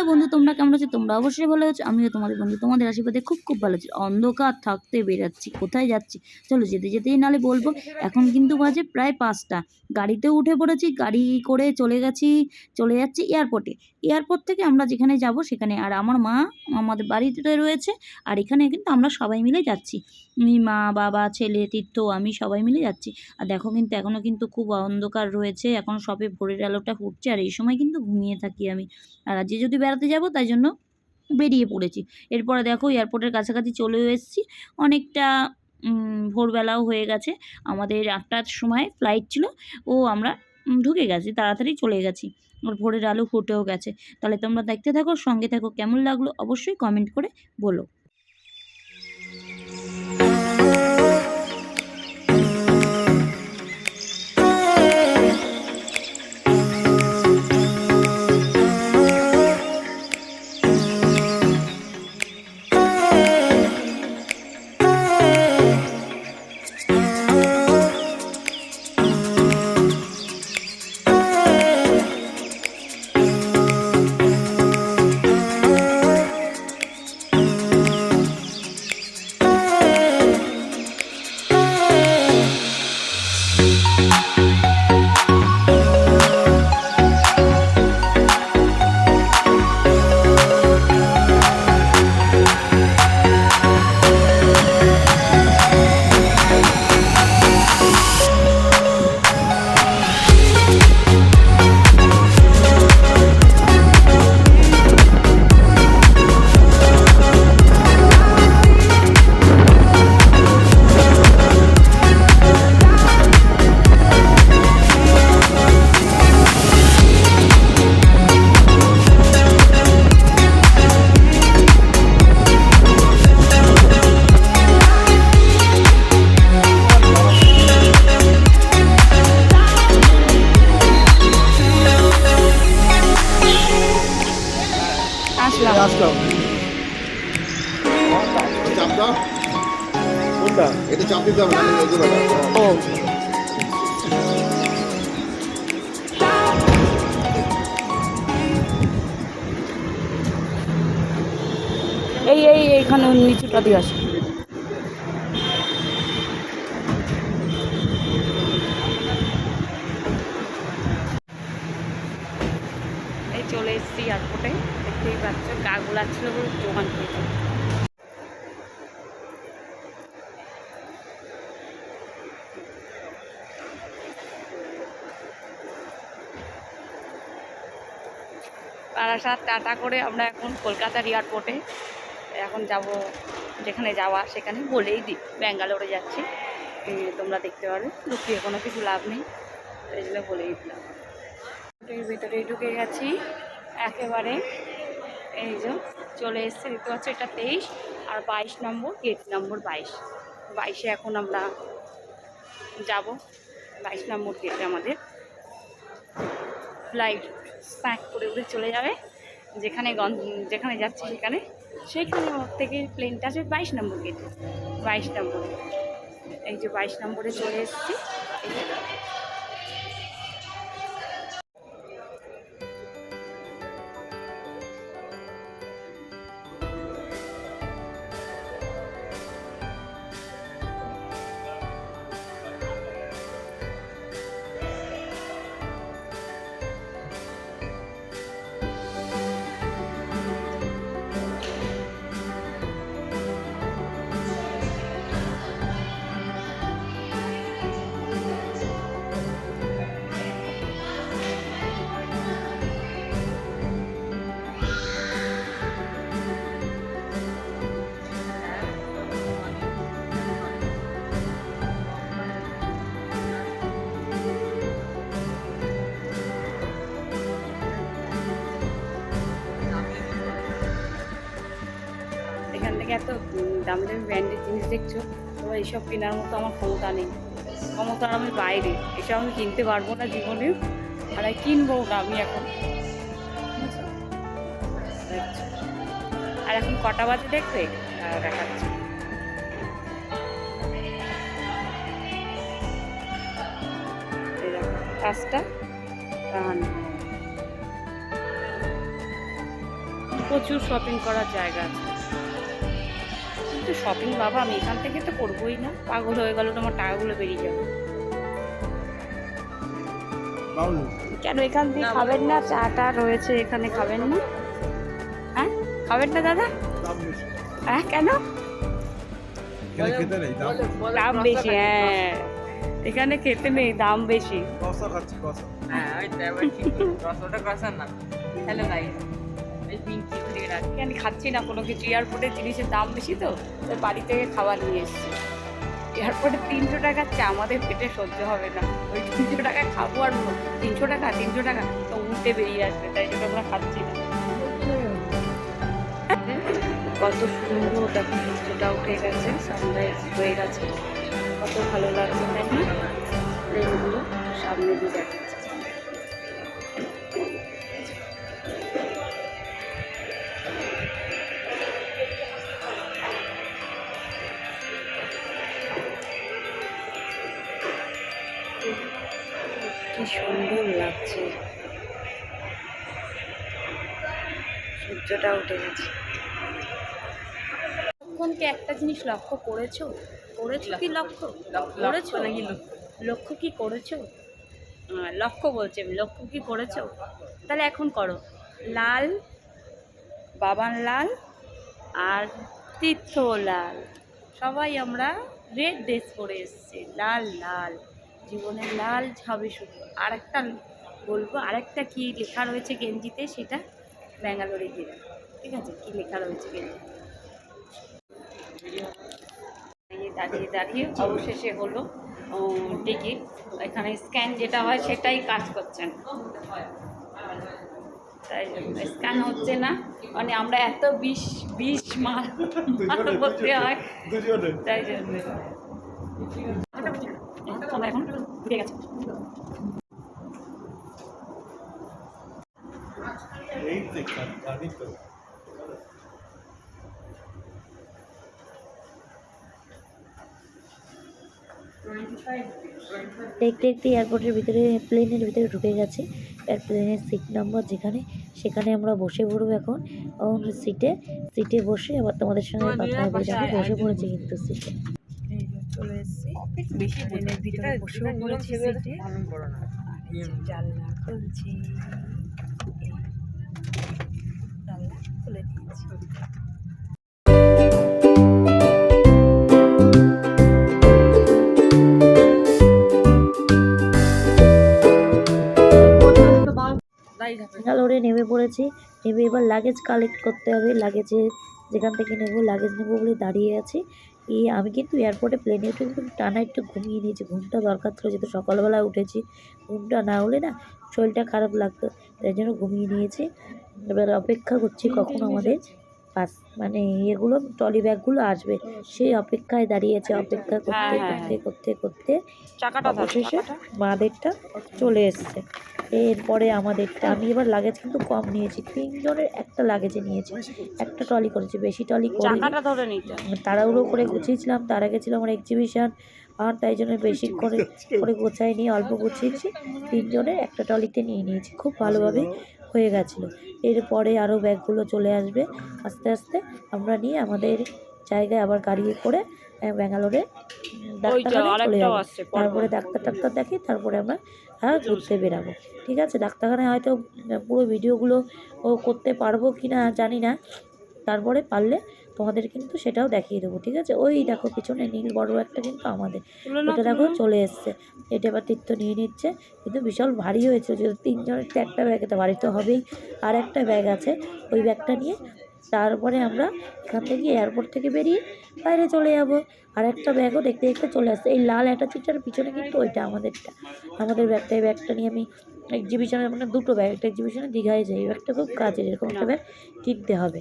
Hello বন্ধু, তোমরা কেমন আছো? তোমরা অবশ্যই ভালো আছো। আমিও তোমাদের বন্ধু, তোমাদের আশীর্বাদে খুব খুব ভালো আছি। অন্ধকার থাকতে বেরাচ্ছি, কোথায় যাচ্ছি? চলো যেতে যেতেই নালে বলব, এখন কিন্তু বাজে প্রায় পাঁচটা। গাড়িতে উঠে পড়েছি, গাড়ি করে চলে গেছি, চলে যাচ্ছি এয়ারপোর্টে। এয়ারপোর্ট থেকে আমরা যেখানে যাব সেখানে, আর আমার মা আমাদের বাড়িতে রয়েছে, আর এখানে কিন্তু আমরা সবাই মিলে যাচ্ছি। মা, বাবা, ছেলে, তীর্থ, আমি সবাই মিলে যাচ্ছি। আর দেখো কিন্তু এখনও কিন্তু খুব অন্ধকার রয়েছে, এখন সবে ভোরের আলোটা ফুটছে, আর এই সময় কিন্তু ঘুমিয়ে থাকি আমি। আর আজকে যদি বেড়াতে যাব, তাই জন্য বেরিয়ে পড়েছি। এরপরে দেখো এয়ারপোর্টের কাছাকাছি চলে এসেছি। অনেকটা ভোরবেলাও হয়ে গেছে। আমাদের আটটার সময় ফ্লাইট ছিল, ও আমরা ঢুকে গেছি, তাড়াতাড়ি চলে গেছি। আর ভোরের আলো ফুটেও গেছে। তাহলে তোমরা দেখতে থাকো, সঙ্গে থাকো, কেমন লাগল অবশ্যই কমেন্ট করে বলো। এই এই এইখানে নিচুটা দিয়ে আসে এই চলে এসেছি এয়ারপোর্টে দেখতেই পাচ্ছ গা গোলাচ্ছিল বলে জোগান খেয়েছি বারাসাত টাটা করে আমরা এখন কলকাতার এয়ারপোর্টে এখন যাব, যেখানে যাওয়া সেখানে বলেই দিই, ব্যাঙ্গালোরে যাচ্ছি। তোমরা দেখতে পারবে লুকিয়ে কোনো কিছু লাভ নেই, এই জন্য বলেই দিলাম। ভিতরে ঢুকে গেছি, একেবারে এই যে চলে এসছে, দেখতে পাচ্ছ এটা তেইশ আর বাইশ নম্বর, গেট নম্বর বাইশ। বাইশে এখন আমরা যাব, বাইশ নম্বর গেটে আমাদের ফ্লাইট প্যাক করে উড়ে চলে যাবে। যেখানে যেখানে যাচ্ছে সেখানে। সেইখানে থেকে প্লেনটা আছে বাইশ নম্বর গেটে বাইশ নম্বর। এই যে বাইশ নম্বরে চলে এসেছি। দামি দামি ব্র্যান্ডের জিনিস দেখছ? তো এইসব কেনার মতো আমার ক্ষমতা নেই। ক্ষমতা আমি বাইরে। এসব আমি কিনতে পারব না জীবনে। আর আমি কিনবো না আমি এখন? আর এখন কটা বাজে দেখবে? দেখাচ্ছি। পাঁচটা প্রচুর শপিং করার জায়গা আছে। কিন্তু শপিং বাবা আমি এখান থেকে তো করবোই না। পাগল হয়ে গেল তোমার টাকাগুলো বেরিয়ে যাবে। কেন এখান থেকে খাবেন না? চাটা রয়েছে এখানে খাবেন না? হ্যাঁ? খাবেন না দাদা? হ্যাঁ কেন? দাম বেশি। হ্যাঁ। এখানে খেতে নেই দাম বেশি। হ্যাঁ ওই তো ঠিক। রসটা কষান না। হ্যালো গাইস এই পিঙ্কি রাখি। আমি খাচ্ছি না, কোনো কিছু। এয়ারপোর্টের জিনিসের দাম বেশি তো তো বাড়ি থেকে খাবার নিয়ে এসেছি। এয়ারপোর্টে তিনশো টাকা চা আমাদের পেটে সহ্য হবে না। ওই তিনশো টাকা খাব আর তিনশো টাকা তিনশো টাকা, তো উল্টে বেরিয়ে আসবে, তাই জন্য আমরা খাচ্ছি না। কত সুন্দর দেখো সূর্যটা উঠে গেছে সানরাইজ হয়ে গেছে কত ভালো লাগছে, তাই না? প্লেনগুলো সামনে দিয়ে দেখাচ্ছে সুন্দর লাগছে। সূর্যটা উঠে গেছে। কি একটা জিনিস লক্ষ্য করেছ? করেছ কি লক্ষ্য করেছ। নাকি লক্ষ্য? কি করেছ? লক্ষ্য বলছি আমি। লক্ষ্য কি করেছ? তাহলে এখন করো। লাল বাবান লাল আর তীর্থ লাল সবাই আমরা রেড ড্রেস পরে এসেছি। লাল লাল। জীবনে লাল হবে শুধু। আর একটা বলব আরেকটা কি লেখা রয়েছে গেঞ্জিতে সেটা ব্যাঙ্গালোরে গিয়ে। ঠিক আছে? কি লেখা রয়েছে গেঞ্জি দাঁড়িয়ে দাঁড়িয়ে অবশেষে হলো টিকিট। এখানে স্ক্যান যেটা হয় সেটাই কাজ করছেন তাই স্ক্যান হচ্ছে না। মানে আমরা এত বিষ বিষ মাল মাল করতে হয়। তাই জন্য। এখন ঢুকে গেছে। দেখতে দেখতে এয়ারপোর্টের ভিতরে প্লেনের ভিতরে ঢুকে গেছে। প্লেনের সিট নাম্বার যেখানে সেখানে আমরা বসে পড়ব এখন। সিটে সিটে বসে আবার তোমাদের সঙ্গে কথা হবে। বসে পড়েছি কিন্তু সিটে চলে এসেছি। ট্রেনের ভিতরে বসেও পড়েছি সিটে জানলা খুলছি। জানলা খুলে দিয়েছি। নেমে পড়েছি। নেমে এবার লাগেজ কালেক্ট করতে হবে। লাগেজে যেখান থেকে নেব লাগেজ নেব বলে দাঁড়িয়ে আছি। এই আমি কিন্তু এয়ারপোর্টে প্লেনে উঠে কিন্তু টানা একটু ঘুমিয়ে নিয়েছি। ঘুমটা দরকার ছিল যেহেতু সকালবেলা উঠেছি। ঘুমটা না হলে না শরীরটা খারাপ লাগতো তাই জন্য ঘুমিয়ে নিয়েছি। এবার অপেক্ষা করছি কখন আমাদের পাস মানে এগুলো ট্রলি ব্যাগগুলো আসবে। সেই অপেক্ষায় দাঁড়িয়েছে অপেক্ষা করতে হ্যাঁ, হ্যাঁ, করতে করতে করতে চাকাটা অবশেষে মাদেরটা চলে এসছে। এরপরে আমাদেরটা আমি এবার লাগেজ কিন্তু কম নিয়েছি তিনজনের একটা লাগেজে নিয়েছি একটা ট্রলি করেছি বেশি ট্রলি করিনি। চাকাটা তাড়াহুড়ো করে গুছিয়েছিলাম তার আগে ছিল আমার এক্সিবিশন আর তাই জন্য বেশি করে করে গোছাইনি অল্প গুছিয়েছি। তিনজনের একটা ট্রলিতে নিয়ে নিয়েছি খুব ভালোভাবে হয়ে গেছিল। এরপরে আরও ব্যাগগুলো চলে আসবে। আস্তে আস্তে আমরা নিয়ে আমাদের জায়গায় আবার গাড়ি করে ব্যাঙ্গালোরে ডাক্তারখানায় চলে যাব। তারপরে ডাক্তার টাক্তার দেখি তারপরে আমরা হ্যাঁ ঘুরতে বেরাবো। ঠিক আছে? ডাক্তারখানায় হয়তো পুরো ভিডিওগুলো ও করতে পারব কি না জানি না। তারপরে পারলে তোমাদের কিন্তু সেটাও দেখিয়ে দেবো ঠিক আছে? ওই দেখো পিছনে নীল বড় একটা কিন্তু আমাদের। এটা দেখো চলে এসছে। এটা এবার তীর্থ নিয়ে নিচ্ছে। কিন্তু বিশাল ভারী হয়েছে যেহেতু তিনজনের একটা ব্যাগে তো ভারী তো হবেই। আর একটা ব্যাগ আছে ওই ব্যাগটা নিয়ে তারপরে আমরা এখান থেকে এয়ারপোর্ট থেকে বেরিয়ে বাইরে চলে যাব। আর একটা ব্যাগও দেখতে দেখতে চলে আসছে। এই লাল একটা চিটার পিছনে কিন্তু ওইটা আমাদেরটা। আমাদের ব্যাগটা এই ব্যাগটা নিয়ে আমি এক্সিবিশনে মানে দুটো ব্যাগ একটা এক্সিবিশনে দীঘায় যাই। এই ব্যাগটা খুব কাজের এরকম একটা ব্যাগ কিনতে হবে।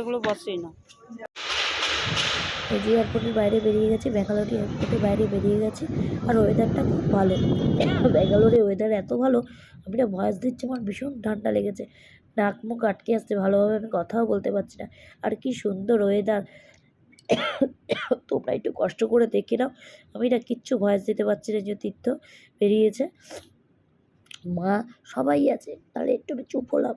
এগুলো বসেই না এই যে এয়ারপোর্টের বাইরে বেরিয়ে গেছি, ব্যাঙ্গালোর এয়ারপোর্টের বাইরে বেরিয়ে গেছি, আর ওয়েদারটা খুব ভালো। ব্যাঙ্গালোরের ওয়েদার এত ভালো আমি না ভয়েস দিচ্ছি, আমার ভীষণ ঠান্ডা লেগেছে। নাক মুখ আটকে আসছে, ভালোভাবে আমি কথাও বলতে পারছি না। আর কি সুন্দর ওয়েদার তোমরা একটু কষ্ট করে দেখে নাও আমি না কিচ্ছু ভয়েস দিতে পারছি না, যে তীর্থ বেরিয়েছে। মা সবাই আছে, তাহলে একটু আমি চুপ হলাম।